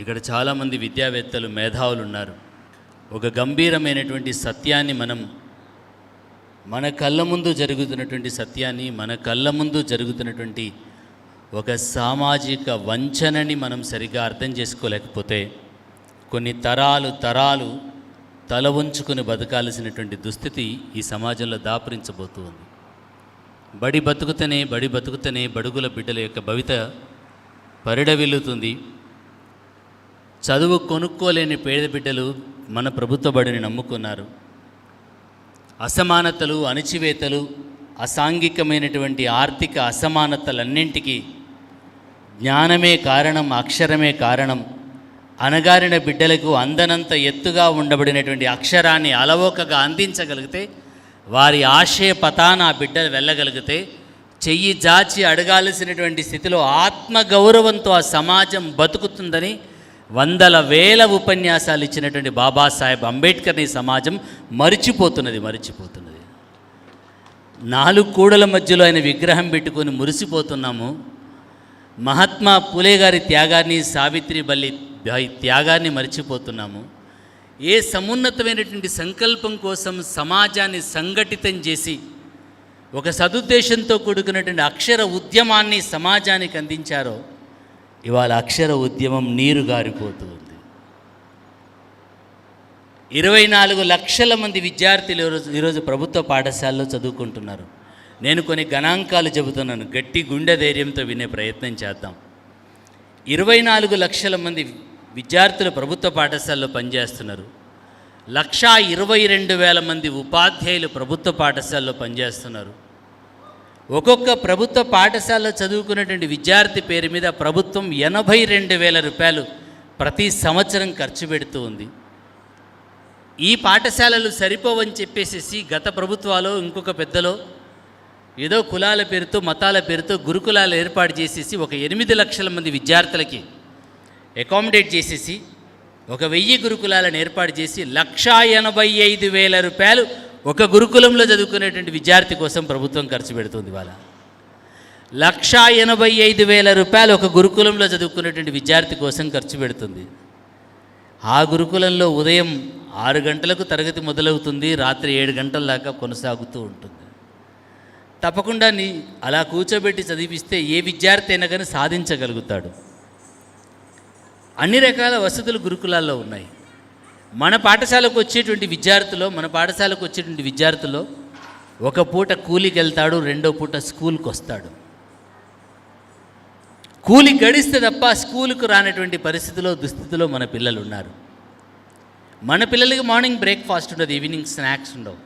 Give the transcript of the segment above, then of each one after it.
ఇక్కడ చాలామంది విద్యావేత్తలు మేధావులు ఉన్నారు ఒక గంభీరమైనటువంటి సత్యాన్ని మనం మన కళ్ళ ముందు జరుగుతున్నటువంటి సత్యాన్ని మన కళ్ళ ముందు జరుగుతున్నటువంటి ఒక సామాజిక వంచనని మనం సరిగ్గా అర్థం చేసుకోలేకపోతే కొన్ని తరాలు తరాలు తల ఉంచుకుని బతకాల్సినటువంటి దుస్థితి ఈ సమాజంలో దాపురించబోతుంది. బడి బతుకుతనే బడి బతుకుతనే బడుగుల బిడ్డల యొక్క భవిత పరిడవిల్లుతుంది. చదువు కొనుక్కోలేని పేద బిడ్డలు మన ప్రభుత్వ బడిని నమ్ముకున్నారు. అసమానతలు అణచివేతలు అసాంఘికమైనటువంటి ఆర్థిక అసమానతలన్నింటికీ జ్ఞానమే కారణం అక్షరమే కారణం. అనగారిన బిడ్డలకు అందనంత ఎత్తుగా ఉండబడినటువంటి అక్షరాన్ని అలవోకగా అందించగలిగితే వారి ఆశయ పతాన ఆ బిడ్డలు వెళ్ళగలిగితే చెయ్యి జాచి అడగాల్సినటువంటి స్థితిలో ఆత్మగౌరవంతో ఆ సమాజం బతుకుతుందని వందల వేల ఉపన్యాసాలు ఇచ్చినటువంటి బాబాసాహెబ్ అంబేద్కర్ని సమాజం మరిచిపోతున్నది మరిచిపోతున్నది. నాలుగు కూడల మధ్యలో ఆయన విగ్రహం పెట్టుకొని మురిసిపోతున్నాము. మహాత్మా పులే గారి త్యాగాన్ని సావిత్రి బల్లి త్యాగాన్ని మరిచిపోతున్నాము. ఏ సమున్నతమైనటువంటి సంకల్పం కోసం సమాజాన్ని సంఘటితం చేసి ఒక సదుద్దేశంతో కూడుకున్నటువంటి అక్షర ఉద్యమాన్ని సమాజానికి అందించారో ఇవాళ అక్షర ఉద్యమం నీరు గారిపోతుంది. ఇరవై నాలుగు లక్షల మంది విద్యార్థులు ఈరోజు ఈరోజు ప్రభుత్వ పాఠశాలలో చదువుకుంటున్నారు. నేను కొన్ని గణాంకాలు చెబుతున్నాను గట్టి గుండె ధైర్యంతో వినే ప్రయత్నం చేద్దాం. ఇరవై నాలుగు లక్షల మంది విద్యార్థులు ప్రభుత్వ పాఠశాలలో పనిచేస్తున్నారు. లక్షా ఇరవై రెండు వేల మంది ఉపాధ్యాయులు ప్రభుత్వ పాఠశాలలో పనిచేస్తున్నారు. ఒక్కొక్క ప్రభుత్వ పాఠశాలలో చదువుకున్నటువంటి విద్యార్థి పేరు మీద ప్రభుత్వం ఎనభై రెండు వేల రూపాయలు ప్రతి సంవత్సరం ఖర్చు పెడుతూ ఉంది. ఈ పాఠశాలలు సరిపోవని చెప్పేసేసి గత ప్రభుత్వాలు ఇంకొక పెద్దలో ఏదో కులాల పేరుతో మతాల పేరుతో గురుకులాలు ఏర్పాటు చేసేసి ఒక ఎనిమిది లక్షల మంది విద్యార్థులకి అకామిడేట్ చేసేసి ఒక వెయ్యి గురుకులాలను ఏర్పాటు చేసి లక్షా ఎనభై ఐదు వేల రూపాయలు ఒక గురుకులంలో చదువుకునేటువంటి విద్యార్థి కోసం ప్రభుత్వం ఖర్చు పెడుతుంది వాళ్ళ లక్షా ఎనభై ఐదు వేల రూపాయలు ఒక గురుకులంలో చదువుకునేటువంటి విద్యార్థి కోసం ఖర్చు పెడుతుంది. ఆ గురుకులంలో ఉదయం ఆరు గంటలకు తరగతి మొదలవుతుంది రాత్రి ఏడు గంటల దాకా కొనసాగుతూ ఉంటుంది. తప్పకుండా నీ అలా కూర్చోబెట్టి చదివిస్తే ఏ విద్యార్థి అయినా కానీ సాధించగలుగుతాడు. అన్ని రకాల వసతులు గురుకులాల్లో ఉన్నాయి. మన పాఠశాలకు వచ్చేటువంటి విద్యార్థులు మన పాఠశాలకు వచ్చేటువంటి విద్యార్థులు ఒక పూట కూలికి వెళ్తాడు రెండో పూట స్కూల్కి వస్తాడు కూలి గడిస్తే తప్ప స్కూల్కు రానటువంటి పరిస్థితిలో దుస్థితిలో మన పిల్లలు ఉన్నారు మన పిల్లలకి మార్నింగ్ బ్రేక్ఫాస్ట్ ఉండదు ఈవినింగ్ స్నాక్స్ ఉండవు.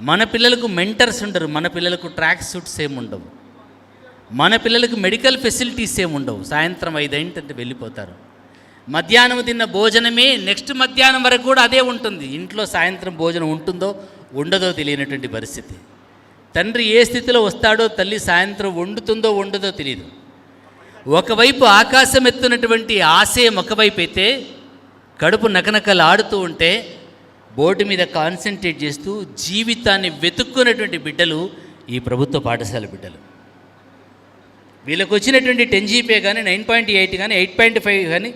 మన పిల్లలకు మెంటర్స్ ఉండరు మన పిల్లలకు ట్రాక్ సూట్స్ ఏమి ఉండవు. మన పిల్లలకు మెడికల్ ఫెసిలిటీస్ ఏమి ఉండవు. సాయంత్రం ఐదైంటంటే వెళ్ళిపోతారు. మధ్యాహ్నం తిన్న భోజనమే నెక్స్ట్ మధ్యాహ్నం వరకు కూడా అదే ఉంటుంది. ఇంట్లో సాయంత్రం భోజనం ఉంటుందో ఉండదో తెలియనటువంటి పరిస్థితి. తండ్రి ఏ స్థితిలో వస్తాడో తల్లి సాయంత్రం వండుతుందో ఉండదో తెలియదు. ఒకవైపు ఆకాశం ఎత్తున్నటువంటి ఆశయం ఒకవైపు అయితే కడుపు నకనకలు ఆడుతూ ఉంటే బోర్డు మీద కాన్సన్ట్రేట్ చేస్తూ జీవితాన్ని వెతుక్కున్నటువంటి బిడ్డలు ఈ ప్రభుత్వ పాఠశాల బిడ్డలు. వీళ్ళకు వచ్చినటువంటి టెన్ జీపే కానీ నైన్ పాయింట్ ఎయిట్ కానీ ఎయిట్ పాయింట్ ఫైవ్ కానీ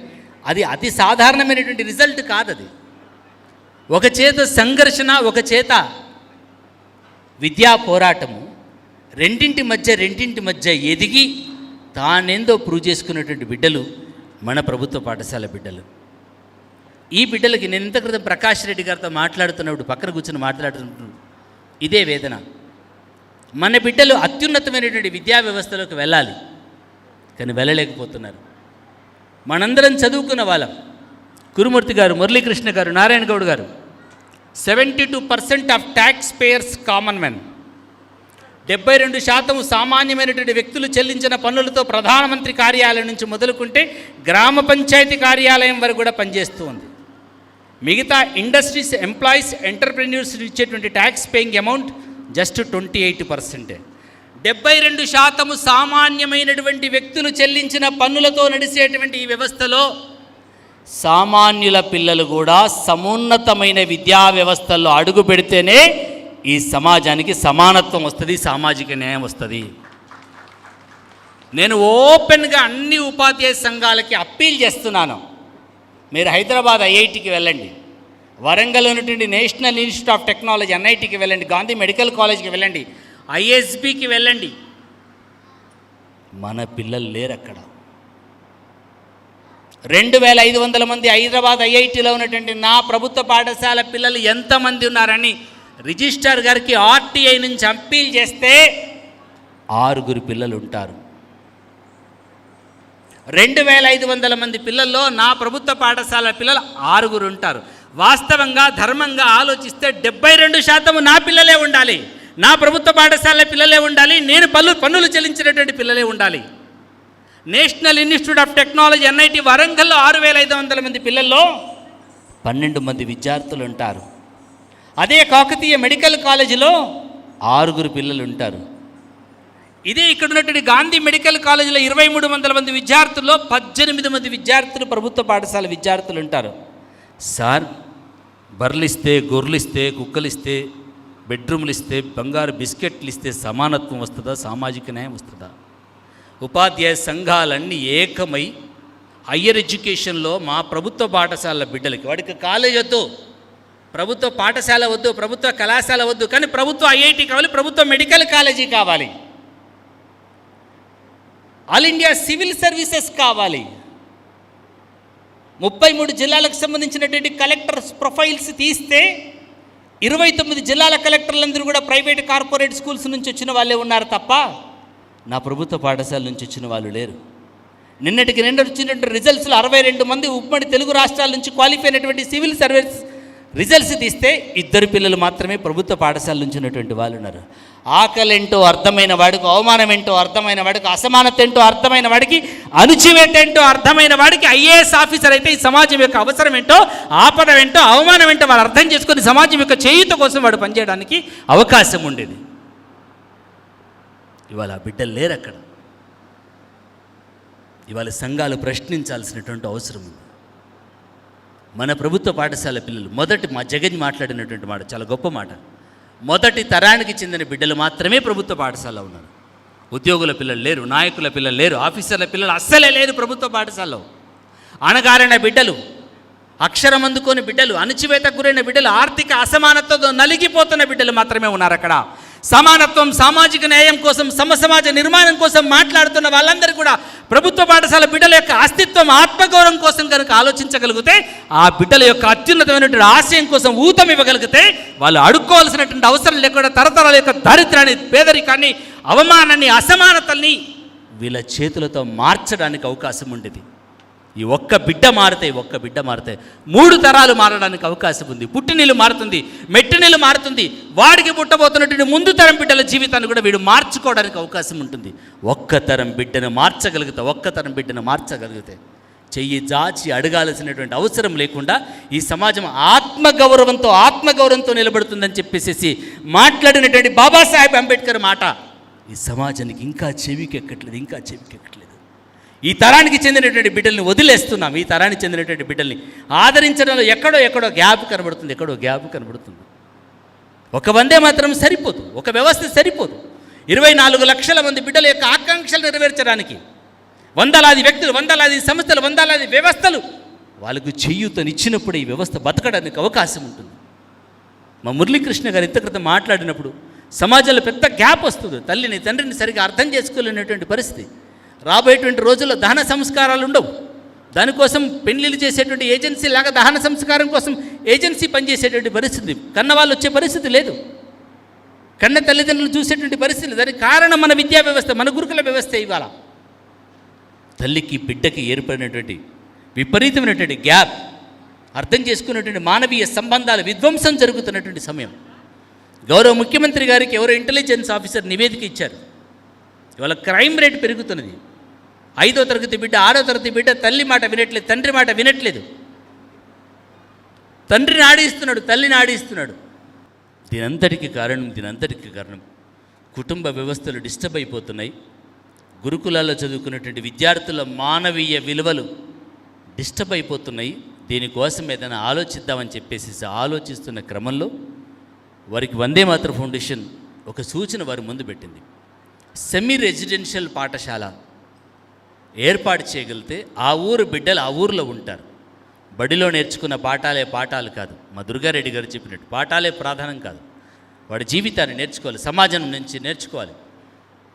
అది అతి సాధారణమైనటువంటి రిజల్ట్ కాదు అది ఒక చేత సంఘర్షణ ఒక చేత విద్యా పోరాటము రెండింటి మధ్య రెండింటి మధ్య ఎదిగి తానేందో ప్రూవ్ చేసుకున్నటువంటి బిడ్డలు మన ప్రభుత్వ పాఠశాల బిడ్డలు. ఈ బిడ్డలకి నేను ఇంత క్రితం ప్రకాష్ రెడ్డి గారితో మాట్లాడుతున్నప్పుడు పక్కన కూర్చొని మాట్లాడుతున్నప్పుడు ఇదే వేదన. మన బిడ్డలు అత్యున్నతమైనటువంటి విద్యా వ్యవస్థలోకి వెళ్ళాలి కానీ వెళ్ళలేకపోతున్నారు. మనందరం చదువుకున్న వాళ్ళం. కురుమూర్తి గారు మురళీకృష్ణ గారు నారాయణ గౌడ్ గారు. Seventy two percent of taxpayers common men డెబ్బై రెండు శాతం సామాన్యమైనటువంటి వ్యక్తులు చెల్లించిన పన్నులతో ప్రధానమంత్రి కార్యాలయం నుంచి మొదలుకుంటే గ్రామ పంచాయతీ కార్యాలయం వరకు కూడా పనిచేస్తూ ఉంది. మిగతా ఇండస్ట్రీస్ ఎంప్లాయీస్ ఎంటర్ప్రెన్యూర్స్ ఇచ్చేటువంటి tax paying amount just twenty eight పర్సెంటే డెబ్బై రెండు శాతము సామాన్యమైనటువంటి వ్యక్తులు చెల్లించిన పన్నులతో నడిచేటువంటి ఈ వ్యవస్థలో సామాన్యుల పిల్లలు కూడా సమున్నతమైన విద్యా వ్యవస్థల్లో అడుగు పెడితేనే ఈ సమాజానికి సమానత్వం వస్తుంది సామాజిక న్యాయం వస్తుంది. నేను ఓపెన్గా అన్ని ఉపాధ్యాయ సంఘాలకి అప్పీల్ చేస్తున్నాను. మీరు హైదరాబాద్ ఐఐటికి వెళ్ళండి. వరంగల్ ఉన్నటువంటి నేషనల్ ఇన్స్టిట్యూట్ ఆఫ్ టెక్నాలజీ ఎన్ఐటికి వెళ్ళండి. గాంధీ మెడికల్ కాలేజ్కి వెళ్ళండి. ఐఎస్బికి వెళ్ళండి. మన పిల్లలు లేరు అక్కడ రెండు వేల ఐదు వందల మంది హైదరాబాద్ ఐఐటిలో ఉన్నటువంటి నా ప్రభుత్వ పాఠశాల పిల్లలు ఎంతమంది ఉన్నారని రిజిస్టర్ గారికి ఆర్టీఐ నుంచి అప్పీల్ చేస్తే ఆరుగురు పిల్లలు ఉంటారు. రెండు వేల ఐదు వందల మంది పిల్లల్లో నా ప్రభుత్వ పాఠశాల పిల్లలు ఆరుగురు ఉంటారు. వాస్తవంగా ధర్మంగా ఆలోచిస్తే డెబ్బై రెండు శాతం నా పిల్లలే ఉండాలి. నా ప్రభుత్వ పాఠశాల పిల్లలే ఉండాలి నేను పలు పన్నులు చెల్లించినటువంటి పిల్లలే ఉండాలి. National institute of technology NIT వరంగల్లో ఆరు వేల ఐదు వందల మంది పిల్లల్లో పన్నెండు మంది విద్యార్థులు ఉంటారు. అదే కాకతీయ మెడికల్ కాలేజీలో ఆరుగురు పిల్లలు ఉంటారు. ఇదే ఇక్కడ ఉన్నటువంటి గాంధీ మెడికల్ కాలేజీలో ఇరవై మూడు వందల మంది విద్యార్థుల్లో పద్దెనిమిది మంది విద్యార్థులు ప్రభుత్వ పాఠశాల విద్యార్థులు ఉంటారు. సార్ బర్లిస్తే గొర్రెలిస్తే కుక్కలిస్తే బెడ్రూమ్లు ఇస్తే బంగారు బిస్కెట్లు ఇస్తే సమానత్వం వస్తుందా? సామాజిక న్యాయం వస్తుందా? ఉపాధ్యాయ సంఘాలన్నీ ఏకమై హయ్యర్ ఎడ్యుకేషన్లో మా ప్రభుత్వ పాఠశాల బిడ్డలకి వాడికి కాలేజ్ వద్దు ప్రభుత్వ పాఠశాల వద్దు ప్రభుత్వ కళాశాల వద్దు కానీ ప్రభుత్వ ఐఐటి కావాలి ప్రభుత్వ మెడికల్ కాలేజీ కావాలి. ఆల్ ఇండియా సివిల్ సర్వీసెస్ కావాలి. ముప్పై మూడు జిల్లాలకు సంబంధించినటువంటి కలెక్టర్స్ ప్రొఫైల్స్ తీస్తే ఇరవై తొమ్మిది జిల్లాల కలెక్టర్లందరూ కూడా ప్రైవేట్ కార్పొరేట్ స్కూల్స్ నుంచి వచ్చిన వాళ్ళే ఉన్నారు తప్ప నా ప్రభుత్వ పాఠశాల నుంచి వచ్చిన వాళ్ళు లేరు. నిన్నటికి నిన్న వచ్చినటువంటి రిజల్ట్స్లో అరవై రెండు మంది ఉమ్మడి తెలుగు రాష్ట్రాల నుంచి క్వాలిఫై అయినటువంటి సివిల్ సర్వీస్ రిజల్ట్స్ తీస్తే ఇద్దరు పిల్లలు మాత్రమే ప్రభుత్వ పాఠశాల నుంచి ఉన్నటువంటి వాళ్ళు ఉన్నారు. ఆకలి ఏంటో అర్థమైన వాడికి అవమానం ఏంటో అర్థమైన వాడికి అసమానత ఏంటో అర్థమైన వాడికి అణుచివేటేంటో అర్థమైన వాడికి ఐఏఎస్ ఆఫీసర్ అయితే ఈ సమాజం యొక్క అవసరం ఏంటో ఆపద ఏంటో అవమానం ఏంటో వాడు అర్థం చేసుకొని సమాజం యొక్క చేయుత కోసం వాడు పనిచేయడానికి అవకాశం ఉండేది. ఇవాళ ఆ బిడ్డలు లేరు అక్కడ. ఇవాళ సంఘాలు ప్రశ్నించాల్సినటువంటి అవసరం ఉంది. మన ప్రభుత్వ పాఠశాల పిల్లలు మొదటి మా జగన్ మాట్లాడినటువంటి మాట చాలా గొప్ప మాట. మొదటి తరానికి చెందిన బిడ్డలు మాత్రమే ప్రభుత్వ పాఠశాలలో ఉన్నారు. ఉద్యోగుల పిల్లలు లేరు నాయకుల పిల్లలు లేరు ఆఫీసర్ల పిల్లలు అస్సలే లేరు ప్రభుత్వ పాఠశాలలో. అణగారిన బిడ్డలు అక్షరం అందుకోని బిడ్డలు అణచివేతకు గురైన బిడ్డలు ఆర్థిక అసమానతతో నలిగిపోతున్న బిడ్డలు మాత్రమే ఉన్నారు అక్కడ. సమానత్వం సామాజిక న్యాయం కోసం సమసమాజ నిర్మాణం కోసం మాట్లాడుతున్న వాళ్ళందరూ కూడా ప్రభుత్వ పాఠశాల బిడ్డల యొక్క అస్తిత్వం ఆత్మగౌరవం కోసం కనుక ఆలోచించగలిగితే ఆ బిడ్డల యొక్క అత్యున్నతమైనటువంటి ఆశయం కోసం ఊతం ఇవ్వగలిగితే వాళ్ళు అడుక్కోవాల్సినటువంటి అవసరం లేకుండా తరతరాల యొక్క దారిద్రాన్ని పేదరికాన్ని అవమానాన్ని అసమానతల్ని వీళ్ళ చేతులతో మార్చడానికి అవకాశం ఉండేది. ఈ ఒక్క బిడ్డ మారితే ఒక్క బిడ్డ మారితే. మూడు తరాలు మారడానికి అవకాశం ఉంది. పుట్టినీళ్ళు మారుతుంది మెట్టినీళ్ళు మారుతుంది. వాడికి పుట్టబోతున్నటువంటి ముందు తరం బిడ్డల జీవితాన్ని కూడా వీడు మార్చుకోవడానికి అవకాశం ఉంటుంది. ఒక్క తరం బిడ్డను మార్చగలిగితే ఒక్క తరం బిడ్డను మార్చగలిగితే చెయ్యి జాచి అడగాల్సినటువంటి అవసరం లేకుండా ఈ సమాజం ఆత్మగౌరవంతో ఆత్మగౌరవంతో నిలబడుతుందని చెప్పేసి మాట్లాడినటువంటి బాబాసాహెబ్ అంబేద్కర్ మాట ఈ సమాజానికి ఇంకా చెవికి ఎక్కట్లేదు ఇంకా చెవికి ఎక్కట్లేదు ఈ తరానికి చెందినటువంటి బిడ్డల్ని వదిలేస్తున్నాం. ఈ తరానికి చెందినటువంటి బిడ్డల్ని ఆదరించడంలో ఎక్కడో ఎక్కడో గ్యాప్ కనబడుతుంది. ఎక్కడో గ్యాప్ కనబడుతుంది. ఒక వందే మాత్రం సరిపోదు. ఒక వ్యవస్థ సరిపోదు. ఇరవై నాలుగు లక్షల మంది బిడ్డల యొక్క ఆకాంక్షలు నెరవేర్చడానికి వందలాది వ్యక్తులు వందలాది సంస్థలు వందలాది వ్యవస్థలు వాళ్ళకు చెయ్యూతనిచ్చినప్పుడు ఈ వ్యవస్థ బతకడానికి అవకాశం ఉంటుంది. మా మురళీకృష్ణ గారు ఇంత క్రితం మాట్లాడినప్పుడు సమాజంలో పెద్ద గ్యాప్ వస్తుంది. తల్లిని తండ్రిని సరిగా అర్థం చేసుకోలేనటువంటి పరిస్థితి. రాబోయేటువంటి రోజుల్లో దహన సంస్కారాలు ఉండవు. దానికోసం పెళ్ళిళ్ళు చేసేటువంటి ఏజెన్సీ లాగా దహన సంస్కారం కోసం ఏజెన్సీ పనిచేసేటువంటి పరిస్థితి. కన్నవాళ్ళు వచ్చే పరిస్థితి లేదు. కన్న తల్లిదండ్రులు చూసేటువంటి పరిస్థితి దానికి కారణం మన విద్యా వ్యవస్థ మన గురుకుల వ్యవస్థ ఇవాళ. తల్లికి బిడ్డకి ఏర్పడినటువంటి విపరీతమైనటువంటి గ్యాప్ అర్థం చేసుకున్నటువంటి మానవీయ సంబంధాలు విధ్వంసం జరుగుతున్నటువంటి సమయం. గౌరవ ముఖ్యమంత్రి గారికి ఎవరో ఇంటెలిజెన్స్ ఆఫీసర్ నివేదిక ఇచ్చారు. ఇవాళ క్రైమ్ రేట్ పెరుగుతున్నది. ఐదో తరగతి బిడ్డ ఆరో తరగతి బిడ్డ తల్లి మాట వినట్లేదు తండ్రి మాట వినట్లేదు. తండ్రిని ఆడిస్తున్నాడు తల్లిని ఆడిస్తున్నాడు. దీనంతటికి కారణం దీనంతటికి కారణం. కుటుంబ వ్యవస్థలు డిస్టర్బ్ అయిపోతున్నాయి. గురుకులాల్లో చదువుకున్నటువంటి విద్యార్థుల మానవీయ విలువలు డిస్టర్బ్ అయిపోతున్నాయి. దీనికోసం ఏదైనా ఆలోచిద్దామని చెప్పేసి ఆలోచిస్తున్న క్రమంలో వారికి వందే మాతృ ఫౌండేషన్ ఒక సూచన వారి ముందు పెట్టింది. సెమీ రెసిడెన్షియల్ పాఠశాల ఏర్పాటు చేయగలిగితే ఆ ఊరు బిడ్డలు ఆ ఊరిలో ఉంటారు. బడిలో నేర్చుకున్న పాఠాలే పాఠాలు కాదు. మా దుర్గారెడ్డి గారు చెప్పినట్టు పాఠాలే ప్రధానం కాదు. వాడి జీవితాన్ని నేర్చుకోవాలి. సమాజం నుంచి నేర్చుకోవాలి.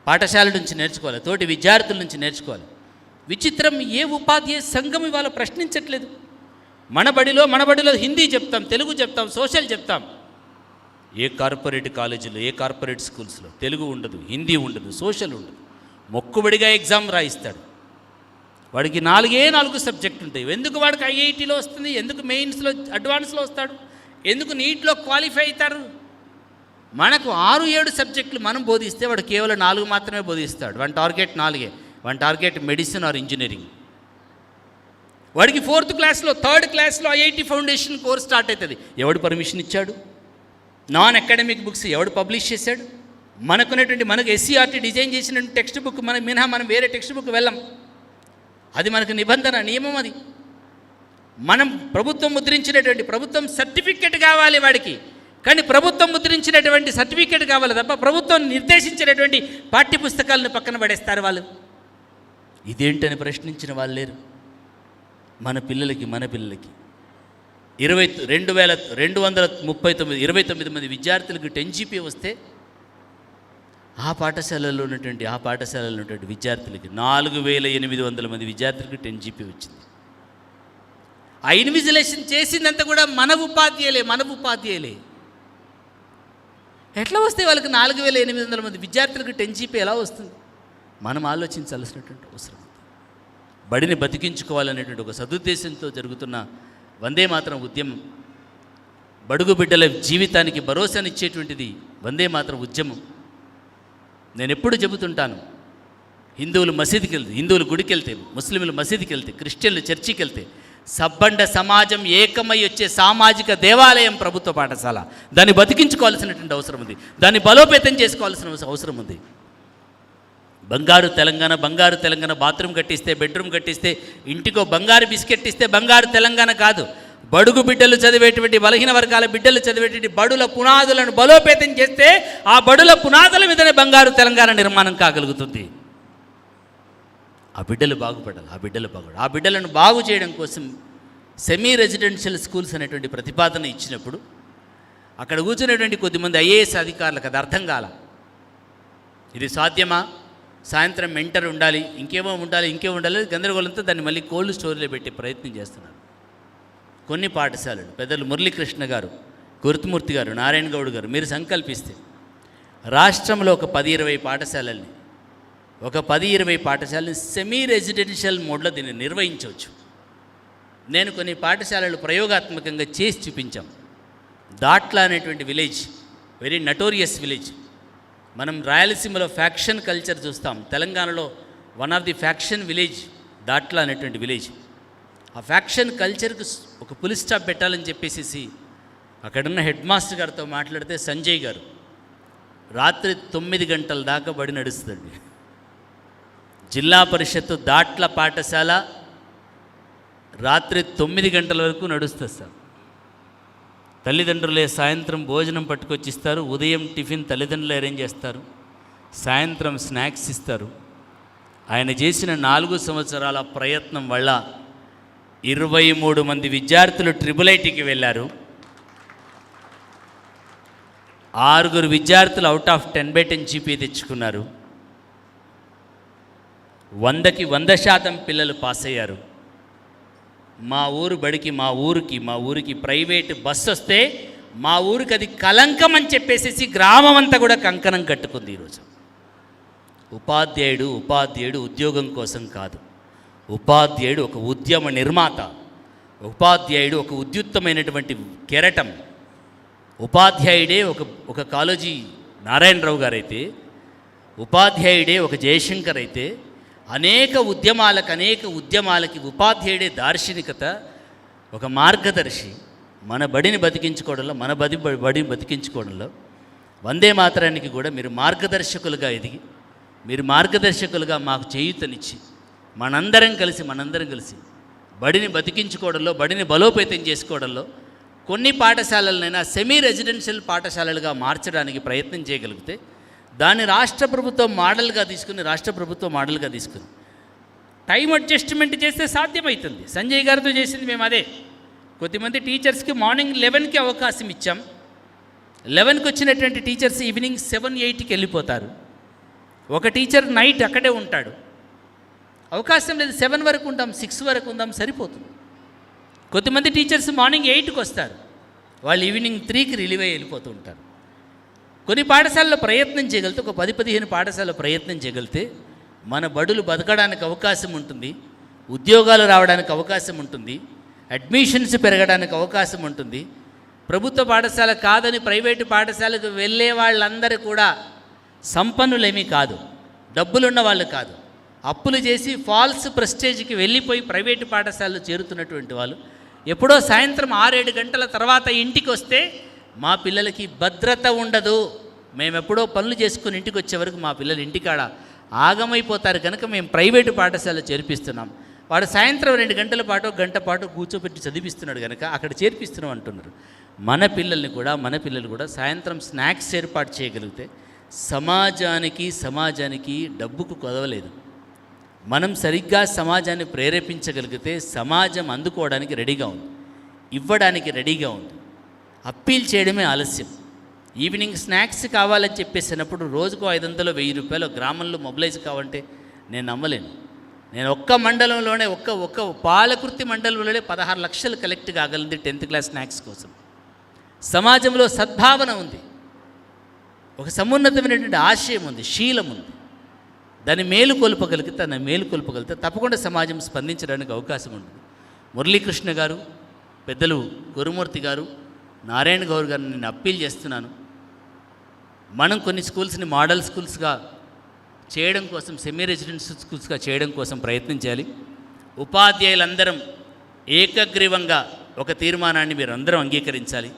పాఠశాల నుంచి నేర్చుకోవాలి. తోటి విద్యార్థుల నుంచి నేర్చుకోవాలి. విచిత్రం ఏ ఉపాధ్యాయ సంఘం ఇవాళ ప్రశ్నించట్లేదు. మన బడిలో మన బడిలో హిందీ చెప్తాం తెలుగు చెప్తాం సోషల్ చెప్తాం. ఏ కార్పొరేట్ కాలేజీలో ఏ కార్పొరేట్ స్కూల్స్లో తెలుగు ఉండదు హిందీ ఉండదు సోషల్ ఉండదు. మొక్కుబడిగా ఎగ్జామ్ రాయిస్తాడు. వాడికి నాలుగే నాలుగు సబ్జెక్ట్ ఉంటాయి. ఎందుకు వాడికి ఐఐటీలో వస్తుంది? ఎందుకు మెయిన్స్లో అడ్వాన్స్లో వస్తాడు? ఎందుకు నీట్లో క్వాలిఫై అవుతారు? మనకు ఆరు ఏడు సబ్జెక్టులు మనం బోధిస్తే వాడు కేవలం నాలుగు మాత్రమే బోధిస్తాడు. వన్ టార్గెట్ నాలుగే. One target medicine or engineering. వాడికి ఫోర్త్ క్లాస్లో థర్డ్ క్లాస్లో ఐఐటి ఫౌండేషన్ కోర్స్ స్టార్ట్ అవుతుంది. ఎవడు పర్మిషన్ ఇచ్చాడు? నాన్ అకాడమిక్ బుక్స్ ఎవడు పబ్లిష్ చేశాడు? మనకున్నటువంటి మనకు ఎస్సీఆర్టీ డిజైన్ చేసిన టెక్స్ట్ బుక్ మనం మినహా మనం వేరే టెక్స్ట్ బుక్ వెళ్ళం. అది మనకు నిబంధన నియమం అది. మనం ప్రభుత్వం ముద్రించినటువంటి ప్రభుత్వం సర్టిఫికెట్ కావాలి వాడికి. కానీ ప్రభుత్వం ముద్రించినటువంటి సర్టిఫికెట్ కావాలి తప్ప ప్రభుత్వం నిర్దేశించినటువంటి పాఠ్య పుస్తకాలను పక్కన పడేస్తారు వాళ్ళు. ఇదేంటని ప్రశ్నించిన వాళ్ళు లేరు. మన పిల్లలకి మన పిల్లలకి. ఇరవై రెండు వేల రెండు వందల ముప్పై తొమ్మిది ఇరవై తొమ్మిది మంది విద్యార్థులకు టెన్ జీపీ వస్తే ఆ పాఠశాలలో ఉన్నటువంటి ఆ పాఠశాలలో ఉన్నటువంటి విద్యార్థులకి నాలుగు వేల ఎనిమిది వందల మంది విద్యార్థులకు టెన్ జీపీ వచ్చింది. ఆ ఇన్విజిలేషన్ చేసిందంతా కూడా మన ఉపాధ్యాయులే మన ఉపాధ్యాయులే. ఎట్లా వస్తే వాళ్ళకి నాలుగు వేల ఎనిమిది వందల మంది విద్యార్థులకు టెన్ జీపీ ఎలా వస్తుంది? మనం ఆలోచించాల్సినటువంటి అవసరం బడిని బతికించుకోవాలనేటువంటి ఒక సదుద్దేశంతో జరుగుతున్న వందే మాత్రం ఉద్యమం బడుగు బిడ్డల జీవితానికి భరోసానిచ్చేటువంటిది వందే మాత్రం ఉద్యమం. నేను ఎప్పుడు చెబుతుంటాను హిందువులు మసీదుకి వెళ్తే హిందువులు గుడికి వెళ్తే ముస్లింలు మసీదుకి వెళ్తే క్రిస్టియన్లు చర్చికి వెళ్తే సబ్బండ సమాజం ఏకమై వచ్చే సామాజిక దేవాలయం ప్రభుత్వ పాఠశాల. దాన్ని బతికించుకోవాల్సినటువంటి అవసరం ఉంది. దాన్ని బలోపేతం చేసుకోవాల్సిన అవసరం ఉంది. బంగారు తెలంగాణ బంగారు తెలంగాణ బాత్రూమ్ కట్టిస్తే బెడ్రూమ్ కట్టిస్తే ఇంటికో బంగారు బిస్కెట్ ఇస్తే బంగారు తెలంగాణ కాదు. బడుగు బిడ్డలు చదివేటువంటి బలహీన వర్గాల బిడ్డలు చదివేటువంటి బడుల పునాదులను బలోపేతం చేస్తే ఆ బడుల పునాదుల మీదనే బంగారు తెలంగాణ నిర్మాణం కాగలుగుతుంది. ఆ బిడ్డలు బాగుపడాలి ఆ బిడ్డలు బాగుపడాలి. ఆ బిడ్డలను బాగు చేయడం కోసం సెమీ రెసిడెన్షియల్ స్కూల్స్ అనేటువంటి ప్రతిపాదన ఇచ్చినప్పుడు అక్కడ కూర్చునేటువంటి కొద్దిమంది ఐఏఎస్ అధికారులకు అది అర్థం కాల. ఇది సాధ్యమా? సాయంత్రం మెంటర్ ఉండాలి ఇంకేమో ఉండాలి ఇంకేమో ఉండాలి గందరగోళంతో దాన్ని మళ్ళీ కోల్డ్ స్టోరీలో పెట్టే ప్రయత్నం చేస్తున్నారు. కొన్ని పాఠశాలలు. పెద్దలు మురళీకృష్ణ గారు గురుతుమూర్తి గారు నారాయణ గౌడ్ గారు మీరు సంకల్పిస్తే రాష్ట్రంలో ఒక పది ఇరవై పాఠశాలల్ని ఒక పది ఇరవై పాఠశాలని సెమీ రెసిడెన్షియల్ మోడ్లో దీన్ని నిర్వహించవచ్చు. నేను కొన్ని పాఠశాలలు ప్రయోగాత్మకంగా చేసి చూపించాం. దాట్లా అనేటువంటి విలేజ్ వెరీ నటోరియస్ విలేజ్. మనం రాయలసీమలో ఫ్యాక్షన్ కల్చర్ చూస్తాం. తెలంగాణలో one of the faction village దాట్లా అనేటువంటి విలేజ్. ఆ ఫ్యాక్షన్ కల్చర్కి ఒక పులి స్టాప్ పెట్టాలని చెప్పేసి అక్కడున్న హెడ్ మాస్టర్ గారితో మాట్లాడితే సంజయ్ గారు రాత్రి తొమ్మిది గంటల దాకా బడి నడుస్తుంది జిల్లా పరిషత్తు దాట్ల పాఠశాల రాత్రి తొమ్మిది గంటల వరకు నడుస్తుంది సార్. తల్లిదండ్రులే సాయంత్రం భోజనం పట్టుకొచ్చి ఇస్తారు ఉదయం టిఫిన్ తల్లిదండ్రులు అరేంజ్ చేస్తారు సాయంత్రం స్నాక్స్ ఇస్తారు. ఆయన చేసిన నాలుగు సంవత్సరాల ప్రయత్నం వల్ల ఇరవై మూడు మంది విద్యార్థులు ట్రిపుల్ ఐటీకి వెళ్ళారు. ఆరుగురు విద్యార్థులు out of ten by ten GP తెచ్చుకున్నారు. వందకి వంద శాతం పిల్లలు పాస్ అయ్యారు. మా ఊరు బడికి మా ఊరికి మా ఊరికి ప్రైవేట్ బస్సు వస్తే మా ఊరికి అది కలంకం అని చెప్పేసేసి గ్రామం అంతా కూడా కంకణం కట్టుకుంది ఈరోజు. ఉపాధ్యాయుడు ఉపాధ్యాయుడు ఉద్యోగం కోసం కాదు. ఉపాధ్యాయుడు ఒక ఉద్యమ నిర్మాత ఉపాధ్యాయుడు ఒక ఉద్యుక్తమైనటువంటి కెరటం. ఉపాధ్యాయుడే ఒక ఒక కాలేజీ నారాయణరావు గారైతే ఉపాధ్యాయుడే ఒక జయశంకర్ అయితే అనేక ఉద్యమాలకు అనేక ఉద్యమాలకి ఉపాధ్యాయుడే దార్శనికత ఒక మార్గదర్శి. మన బడిని బతికించుకోవడంలో మన బడి బడిని బతికించుకోవడంలో వందే మాత్రానికి కూడా మీరు మార్గదర్శకులుగా ఎదిగి మీరు మార్గదర్శకులుగా మాకు చేయూతనిచ్చి మనందరం కలిసి మనందరం కలిసి బడిని బతికించుకోవడంలో బడిని బలోపేతం చేసుకోవడంలో కొన్ని పాఠశాలలనైనా సెమీ రెసిడెన్షియల్ పాఠశాలలుగా మార్చడానికి ప్రయత్నం చేయగలిగితే దాన్ని రాష్ట్ర ప్రభుత్వం మోడల్గా తీసుకుని రాష్ట్ర ప్రభుత్వం మోడల్గా తీసుకుని టైం అడ్జస్ట్మెంట్ చేస్తే సాధ్యమవుతుంది సంజయ్ గారితో చేసింది మేము అదే. కొద్దిమంది టీచర్స్కి మార్నింగ్ లెవెన్కి అవకాశం ఇచ్చాం. లెవెన్కి వచ్చినటువంటి టీచర్స్ ఈవినింగ్ సెవెన్ ఎయిట్కి వెళ్ళిపోతారు. ఒక టీచర్ నైట్ అక్కడే ఉంటాడు. అవకాశం లేదు సెవెన్ వరకు ఉంటాం సిక్స్ వరకు ఉందాం సరిపోతుంది. కొద్దిమంది టీచర్స్ మార్నింగ్ ఎయిట్కి వస్తారు. వాళ్ళు ఈవినింగ్ త్రీకి రిలీవ్ అయ్యి వెళ్ళిపోతూ ఉంటారు. కొన్ని పాఠశాలలో ప్రయత్నం చేయగలిగితే ఒక పది పదిహేను పాఠశాలలో ప్రయత్నం చేయగలిగితే మన బడులు బతకడానికి అవకాశం ఉంటుంది ఉద్యోగాలు రావడానికి అవకాశం ఉంటుంది అడ్మిషన్స్ పెరగడానికి అవకాశం ఉంటుంది. ప్రభుత్వ పాఠశాల కాదని ప్రైవేటు పాఠశాలకు వెళ్ళే వాళ్ళందరూ కూడా సంపన్నులేమీ కాదు. డబ్బులున్న వాళ్ళు కాదు. అప్పులు చేసి ఫాల్స్ ప్రెస్టేజ్కి వెళ్ళిపోయి ప్రైవేటు పాఠశాలలో చేరుతున్నటువంటి వాళ్ళు ఎప్పుడో సాయంత్రం ఆరేడు గంటల తర్వాత ఇంటికి వస్తే మా పిల్లలకి భద్రత ఉండదు. మేము ఎప్పుడో పనులు చేసుకుని ఇంటికి వచ్చే వరకు మా పిల్లలు ఇంటికాడ ఆగమైపోతారు కనుక మేము ప్రైవేటు పాఠశాల చేర్పిస్తున్నాం. వాడు సాయంత్రం రెండు గంటల పాటు గంట పాటు కూర్చోబెట్టి చదివిస్తున్నాడు కనుక అక్కడ చేర్పిస్తున్నాం అంటున్నారు. మన పిల్లల్ని కూడా మన పిల్లలు కూడా సాయంత్రం స్నాక్స్ ఏర్పాటు చేయగలిగితే సమాజానికి సమాజానికి డబ్బుకు కొదవలేదు. మనం సరిగ్గా సమాజాన్ని ప్రేరేపించగలిగితే సమాజం అందుకోవడానికి రెడీగా ఉంది. ఇవ్వడానికి రెడీగా ఉంది. అప్పీల్ చేయడమే ఆలస్యం. ఈవినింగ్ స్నాక్స్ కావాలని చెప్పేసినప్పుడు రోజుకు ఐదు వందలు వెయ్యి రూపాయలు గ్రామంలో మొబిలైజ్ కావాలంటే నేను నమ్మలేను. నేను ఒక్క మండలంలోనే ఒక్క ఒక్క పాలకృతి మండలంలోనే పదహారు లక్షలు కలెక్ట్ కాగలింది టెన్త్ క్లాస్ స్నాక్స్ కోసం. సమాజంలో సద్భావన ఉంది. ఒక సమున్నతమైనటువంటి ఆశయం ఉంది శీలం ఉంది. దాన్ని మేలు కొల్పగలిగితే దాన్ని మేలు తప్పకుండా సమాజం స్పందించడానికి అవకాశం ఉంటుంది. మురళీకృష్ణ గారు పెద్దలు గురుమూర్తి గారు నారాయణ గౌర్ గారిని నేను అప్పీల్ చేస్తున్నాను. మనం కొన్ని స్కూల్స్ని మోడల్ స్కూల్స్గా చేయడం కోసం సెమీ రెసిడెన్షియల్ స్కూల్స్గా చేయడం కోసం ప్రయత్నం చేయాలి. ఉపాధ్యాయులందరం ఏకగ్రీవంగా ఒక తీర్మానాన్ని మీరు అందరం అంగీకరించాలి.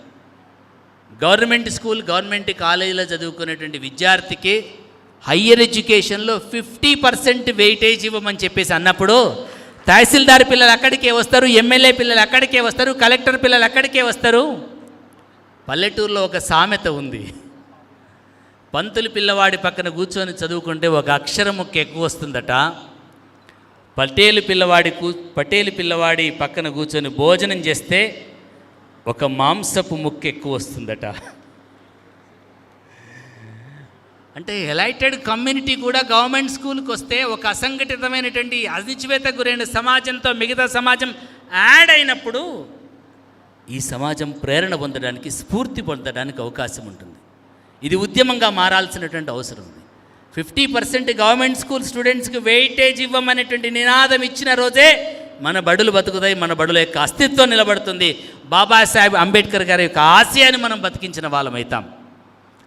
గవర్నమెంట్ స్కూల్ గవర్నమెంట్ కాలేజీలో చదువుకునేటువంటి విద్యార్థికి హయ్యర్ ఎడ్యుకేషన్లో ఫిఫ్టీ పర్సెంట్ వెయిటేజ్ ఇవ్వమని చెప్పేసి అన్నప్పుడు తహసీల్దార్ పిల్లలు అక్కడికే వస్తారు ఎమ్మెల్యే పిల్లలు అక్కడికే వస్తారు కలెక్టర్ పిల్లలు అక్కడికే వస్తారు. పల్లెటూరులో ఒక సామెత ఉంది. పంతులు పిల్లవాడి పక్కన కూర్చొని చదువుకుంటే ఒక అక్షరం ముక్క ఎక్కువ వస్తుందట. పటేలు పిల్లవాడి కూ పటేలు పిల్లవాడి పక్కన కూర్చొని భోజనం చేస్తే ఒక మాంసపు ముక్క ఎక్కువ వస్తుందట. అంటే ఎలైటెడ్ కమ్యూనిటీ కూడా గవర్నమెంట్ స్కూల్కి వస్తే ఒక అసంఘటితమైనటువంటి అణిచివేత గురైన సమాజంతో మిగతా సమాజం యాడ్ అయినప్పుడు ఈ సమాజం ప్రేరణ పొందడానికి స్ఫూర్తి పొందడానికి అవకాశం ఉంటుంది. ఇది ఉద్యమంగా మారాల్సినటువంటి అవసరం ఉంది. ఫిఫ్టీ పర్సెంట్ గవర్నమెంట్ స్కూల్ స్టూడెంట్స్కి వెయిటేజ్ ఇవ్వమనేటువంటి నినాదం ఇచ్చిన రోజే మన బడులు బతుకుతాయి మన బడుల యొక్క అస్తిత్వం నిలబడుతుంది. బాబాసాహెబ్ అంబేద్కర్ గారి యొక్క ఆశయాన్ని మనం బతికించిన వాళ్ళమవుతాం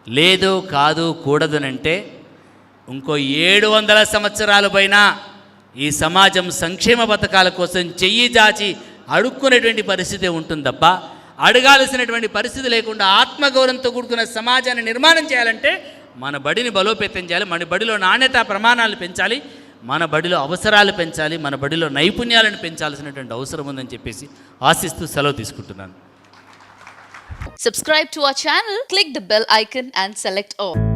లేదు కాదు కూడదనంటే ఇంకో ఏడు వందల సంవత్సరాల పైన ఈ సమాజం సంక్షేమ పథకాల కోసం చెయ్యి జాచి అడుక్కునేటువంటి పరిస్థితి ఉంటుంది తప్ప అడగాల్సినటువంటి పరిస్థితి లేకుండా ఆత్మగౌరవంతో కూడుకున్న సమాజాన్ని నిర్మాణం చేయాలంటే మన బడిని బలోపేతం చేయాలి మన బడిలో నాణ్యత ప్రమాణాలు పెంచాలి మన బడిలో అవసరాలు పెంచాలి మన బడిలో నైపుణ్యాలను పెంచాల్సినటువంటి అవసరం ఉందని చెప్పేసి ఆశిస్తూ సెలవు తీసుకుంటున్నాను. Subscribe to our channel, click the bell icon and select all.